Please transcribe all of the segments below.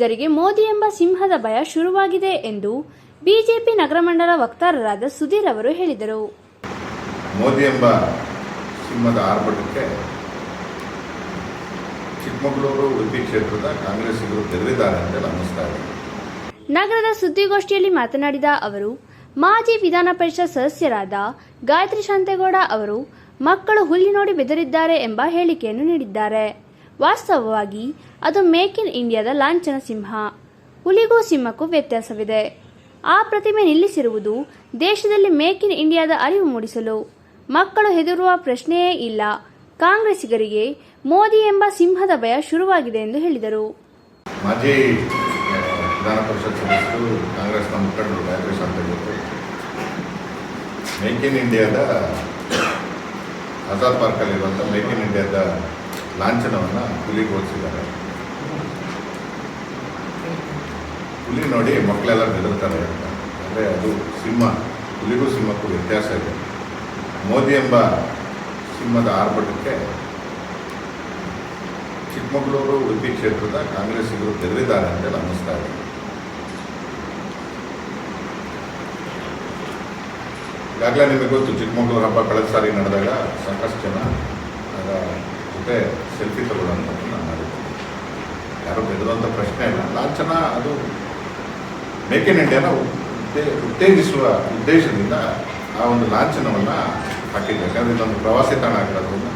ಕಾಂಗ್ರೆಸ್ಸಿಗರಿಗೆ ಮೋದಿ ಎಂಬ ಸಿಂಹದ ಭಯ ಶುರುವಾಗಿದೆ ಎಂದು ಬಿಜೆಪಿ ನಗರ ಮಂಡಲ ವಕ್ತಾರರಾದ ಸುಧೀರ್ ಅವರು ಹೇಳಿದರು. ಮೋದಿ ಎಂಬ ಸಿಂಹದ ಆರ್ಭಟಕ್ಕೆ ಚಿಕ್ಕಮಗಳೂರು ಉಡುಪಿ ಕ್ಷೇತ್ರದ ಕಾಂಗ್ರೆಸ್ಸಿಗರು ತೆರಳಿದ್ದಾರೆ ಅಂತ ಅನ್ನಿಸ್ತಾ ಇದೆ ನಗರದ ಸುದ್ದಿಗೋಷ್ಠಿಯಲ್ಲಿ ಮಾತನಾಡಿದ ಅವರು ಮಾಜಿ ವಿಧಾನ ಪರಿಷತ್ ಸದಸ್ಯರಾದ ಗಾಯತ್ರಿ ಶಾಂತೇಗೌಡ ಅವರು ಮಕ್ಕಳು ಹುಲ್ಲಿ ನೋಡಿ ಬೆದರಿದ್ದಾರೆ ಎಂಬ ಹೇಳಿಕೆಯನ್ನು ನೀಡಿದ್ದಾರೆ. ವಾಸ್ತವವಾಗಿ ಅದು ಮೇಕ್ ಇನ್ ಇಂಡಿಯಾದ ಲಾಂಛನ ಸಿಂಹ. ಹುಲಿಗೂ ಸಿಂಹಕ್ಕೂ ವ್ಯತ್ಯಾಸವಿದೆ. ಆ ಪ್ರತಿಮೆ ನಿಲ್ಲಿಸಿರುವುದು ದೇಶದಲ್ಲಿ ಮೇಕ್ ಇನ್ ಇಂಡಿಯಾದ ಅರಿವು ಮೂಡಿಸಲು. ಮಕ್ಕಳು ಹೆದರುವ ಪ್ರಶ್ನೆಯೇ ಇಲ್ಲ. ಕಾಂಗ್ರೆಸ್ಸಿಗರಿಗೆ ಮೋದಿ ಎಂಬ ಸಿಂಹದ ಭಯ ಶುರುವಾಗಿದೆ ಎಂದು ಹೇಳಿದರು. ಮಾಜಿ ವಿಧಾನ ಪರಿಷತ್ ಸದಸ್ಯರು, ಕಾಂಗ್ರೆಸ್ನ ಮುಖಂಡರು ಮೇಕ್ ಇನ್ ಇಂಡಿಯಾದ, ಆಜಾದ್ ಪಾರ್ಕಲ್ಲಿರುವಂಥ ಮೇಕ್ ಇನ್ ಇಂಡಿಯಾದ ಲಾಂಛನವನ್ನು ಹುಲಿಗೆ ಹುಲಿ ನೋಡಿ ಮಕ್ಕಳೆಲ್ಲ ಬೆದರ್ತಾರೆ ಅಂತ. ಅಂದರೆ ಅದು ಸಿಂಹ, ಹುಲಿಗೂ ಸಿಂಹಕ್ಕೂ ವ್ಯತ್ಯಾಸ ಇದೆ. ಮೋದಿ ಎಂಬ ಸಿಂಹದ ಆರ್ಭಟಕ್ಕೆ ಚಿಕ್ಕಮಗಳೂರು ಉಡುಪಿ ಕ್ಷೇತ್ರದ ಕಾಂಗ್ರೆಸ್ಸಿಗರು ಬೆದರಿದ್ದಾರೆ ಅಂತ ಅನ್ನಿಸ್ತಾ ಇದೆ. ಈಗಾಗಲೇ ನಿಮಗೆ ಗೊತ್ತು, ಚಿಕ್ಕಮಗಳೂರು ಹಬ್ಬ ಕಳೆದ ಸಾರಿ ನಡೆದಾಗ ಸಾಕಷ್ಟು ಜನ ಜೊತೆ ಸೆಲ್ಫಿ ತಗೊಳ್ಳೋಂಥದ್ದು ನಾನು ಮಾಡಿದ್ದೀನಿ. ಯಾರು ಬೆದರುವಂಥ ಪ್ರಶ್ನೆ ಇಲ್ಲ. ಲಾಂಛನ ಅದು ಮೇಕ್ ಇನ್ ಇಂಡಿಯಾನ ಉತ್ತೇ ಉತ್ತೇಜಿಸುವ ಉದ್ದೇಶದಿಂದ ಆ ಒಂದು ಲಾಂಛನವನ್ನು ಹಾಕಿದ್ದೆ. ಯಾಕಂದರೆ ಇದೊಂದು ಪ್ರವಾಸಿ ತಾಣ ಆಗಿರೋದ್ರಿಂದ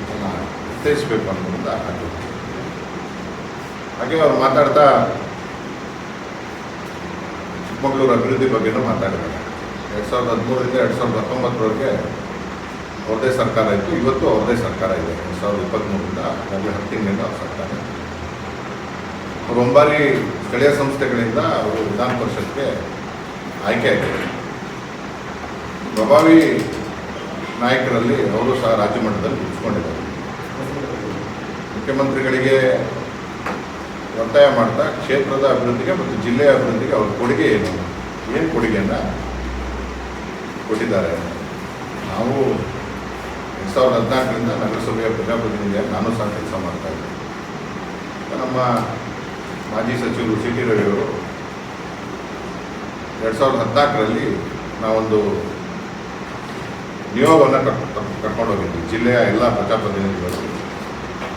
ಅದನ್ನು ಉತ್ತೇಜಿಸಬೇಕು ಅನ್ನೋದ್ರಿಂದ ಹಾಕಿದ್ದೆ. ಹಾಗೆ ಅವ್ರು ಮಾತಾಡ್ತಾ ಚಿಕ್ಕಮಗಳೂರು ಅಭಿವೃದ್ಧಿ ಬಗ್ಗೆನೂ ಮಾತಾಡಿದ್ದಾರೆ. ಎರಡು ಸಾವಿರದ ಹದಿಮೂರರಿಂದ ಎರಡು ಸಾವಿರದ ಹತ್ತೊಂಬತ್ತರವರೆಗೆ ಅವ್ರದ್ದೇ ಸರ್ಕಾರ ಇತ್ತು. ಇವತ್ತು ಅವ್ರದೇ ಸರ್ಕಾರ ಇದೆ. ಎರಡು ಸಾವಿರದ ಇಪ್ಪತ್ತ್ಮೂರರಿಂದ ಹಾಗೆ ಹತ್ತು ತಿಂಗಳಿಂದ ಅವ್ರ ಸರ್ಕಾರ. ಅವರು ಒಂಬಾರಿ ಸ್ಥಳೀಯ ಸಂಸ್ಥೆಗಳಿಂದ ಅವರು ವಿಧಾನ ಪರಿಷತ್ಗೆ ಆಯ್ಕೆ ಆಗಿದೆ ಪ್ರಭಾವಿ ನಾಯಕರಲ್ಲಿ ಅವರು ಸಹ ರಾಜ್ಯ ಮಟ್ಟದಲ್ಲಿ ಉಳಿಸ್ಕೊಂಡಿದ್ದಾರೆ ಮುಖ್ಯಮಂತ್ರಿಗಳಿಗೆ ಒತ್ತಾಯ ಮಾಡ್ತಾ ಕ್ಷೇತ್ರದ ಅಭಿವೃದ್ಧಿಗೆ ಮತ್ತು ಜಿಲ್ಲೆಯ ಅಭಿವೃದ್ಧಿಗೆ ಅವ್ರ ಕೊಡುಗೆ ಏನು? ಏನು ಕೊಡುಗೆಯನ್ನು ಕೊಟ್ಟಿದ್ದಾರೆ? ನಾವು ಸಾವಿರದ ಹದಿನಾಲ್ಕರಿಂದ ನಗರಸಭೆಯ ಪ್ರಜಾಪ್ರತಿನಿಧಿಯಾಗಿ ನಾನು ಸಹ ಕೆಲಸ ಮಾಡ್ತಾ ಇದ್ದೀನಿ ನಮ್ಮ ಮಾಜಿ ಸಚಿವರು ಸಿ ಟಿ ರವಿಯವರು ಎರಡು ಸಾವಿರದ ಹದಿನಾಲ್ಕರಲ್ಲಿ ನಾವೊಂದು ನಿಯೋಗವನ್ನು ಕರ್ಕೊಂಡು ಹೋಗಿದ್ವಿ. ಜಿಲ್ಲೆಯ ಎಲ್ಲ ಪ್ರಜಾಪ್ರತಿನಿಧಿಗಳು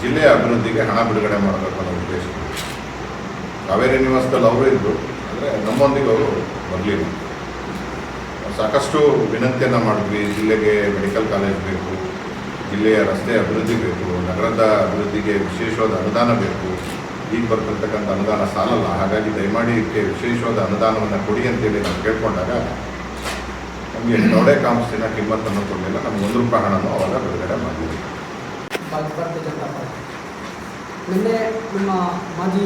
ಜಿಲ್ಲೆಯ ಅಭಿವೃದ್ಧಿಗೆ ಹಣ ಬಿಡುಗಡೆ ಮಾಡಬೇಕು ಅನ್ನೋ ಉದ್ದೇಶ ಕಾವೇರಿ ನಿವಾಸದಲ್ಲಿ ಅವರು ಇದ್ದರು ಅಂದರೆ ನಮ್ಮೊಂದಿಗೆ ಅವರು ಬರಲಿಲ್ಲ. ಸಾಕಷ್ಟು ವಿನಂತಿಯನ್ನು ಮಾಡಿದ್ವಿ. ಜಿಲ್ಲೆಗೆ ಮೆಡಿಕಲ್ ಕಾಲೇಜ್ ಬೇಕು ಜಿಲ್ಲೆಯ ರಸ್ತೆ ಅಭಿವೃದ್ಧಿ ಬೇಕು, ನಗರದ ಅಭಿವೃದ್ಧಿಗೆ ವಿಶೇಷವಾದ ಅನುದಾನ ಬೇಕು, ಈಗ ಬರ್ತಿರ್ತಕ್ಕಂಥ ಅನುದಾನ ಸಾಲಲ್ಲ, ಹಾಗಾಗಿ ದಯಮಾಡಿ ಇದಕ್ಕೆ ವಿಶೇಷವಾದ ಅನುದಾನವನ್ನು ಕೊಡಿ ಅಂತೇಳಿ ನಾವು ಕೇಳ್ಕೊಂಡಾಗ ನಮಗೆ ಯಾವುದೇ ಕಾಂಸ್ಟಿನ ಕಿಮ್ಮತ್ತನ್ನು ಕೊಡಲಿಲ್ಲ, ನಮ್ಗೆ ಒಂದು ರೂಪಾಯಿ ಹಣನೂ ಅವಾಗ ಬಿಡುಗಡೆ ಮಾಡಿದ್ವಿ. ನಿನ್ನೆ ನಮ್ಮ ಮಾಜಿ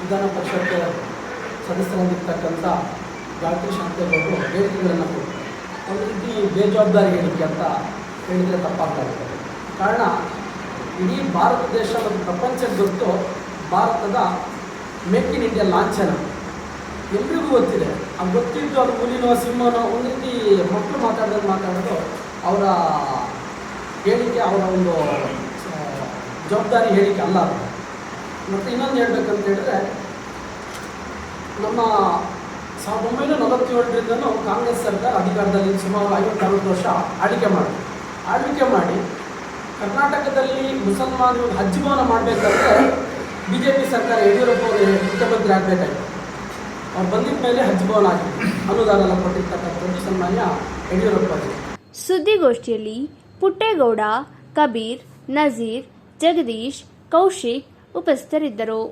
ವಿಧಾನ ಪರಿಷತ್ ಸದಸ್ಯರಾಗಿರ್ತಕ್ಕಂಥ ಗಾಯತ್ರಿ ಶಾಂತೇಗೌಡರು ಹೇಳಿಕೆಗಳನ್ನು ಒಂದು ರೀತಿ ಬೇಜವಾಬ್ದಾರಿ ಹೇಳಿಕೆ ಅಂತ ಹೇಳಿದರೆ ತಪ್ಪಾಗ್ತಾ ಇದೆ ಕಾರಣ ಇಡೀ ಭಾರತ ದೇಶ ಮತ್ತು ಪ್ರಪಂಚಕ್ಕೆ ಗೊತ್ತು ಭಾರತದ ಮೇಕ್ ಇನ್ ಇಂಡಿಯಾ ಲಾಂಛನ ಎಲ್ರಿಗೂ ಗೊತ್ತಿದೆ. ಆ ಗೊತ್ತಿದ್ದು ಅದು ಹುಲಿನೋ, ಸಿಂಹನೋ, ಒಂದು ರೀತಿ ಮಕ್ಕಳು ಮಾತಾಡಿದಾಗ ಮಾತಾಡೋದು ಅವರ ಹೇಳಿಕೆ, ಅವರ ಒಂದು ಜವಾಬ್ದಾರಿ ಹೇಳಿಕೆ ಅಲ್ಲ ಮತ್ತು ಇನ್ನೊಂದು ಹೇಳ್ಬೇಕಂತ ಹೇಳಿದ್ರೆ, ನಮ್ಮ ಸಾವಿರದ ಒಂಬೈನೂರ ನಲವತ್ತೇಳರಿಂದನೂ ಕಾಂಗ್ರೆಸ್ ಸರ್ಕಾರ ಅಧಿಕಾರದಲ್ಲಿ ಸುಮಾರು ಐವತ್ತಾರು ವರ್ಷ ಆಳ್ವಿಕೆ ಮಾಡಿ ಆಳ್ವಿಕೆ ಮಾಡಿ ಕರ್ನಾಟಕದಲ್ಲಿ ಮುಸಲ್ಮಾನರು ಹಜ್ ಭವನ ಮಾಡಬೇಕಾದ್ರೆ ಬಿ ಜೆ ಪಿ ಸರ್ಕಾರ ಯಡಿಯೂರಪ್ಪ ಅವರು ಮುಖ್ಯಮಂತ್ರಿ ಆಗಬೇಕಾಗಿತ್ತು ಅವ್ರು ಬಂದಿದ್ದ ಮೇಲೆ ಹಜ್ ಭವನ ಆಗಿದೆ. ಅನುದಾನ ಕೊಟ್ಟಿರ್ತಕ್ಕಂಥದ್ದು ಸನ್ಮಾನ್ಯ ಯಡಿಯೂರಪ್ಪ ಅವರು ಸುದ್ದಿಗೋಷ್ಠಿಯಲ್ಲಿ ಪುಟ್ಟೇಗೌಡ, ಕಬೀರ್, ನಜೀರ್, ಜಗದೀಶ್, ಕೌಶಿಕ್ ಉಪಸ್ಥಿತರಿದ್ದರು.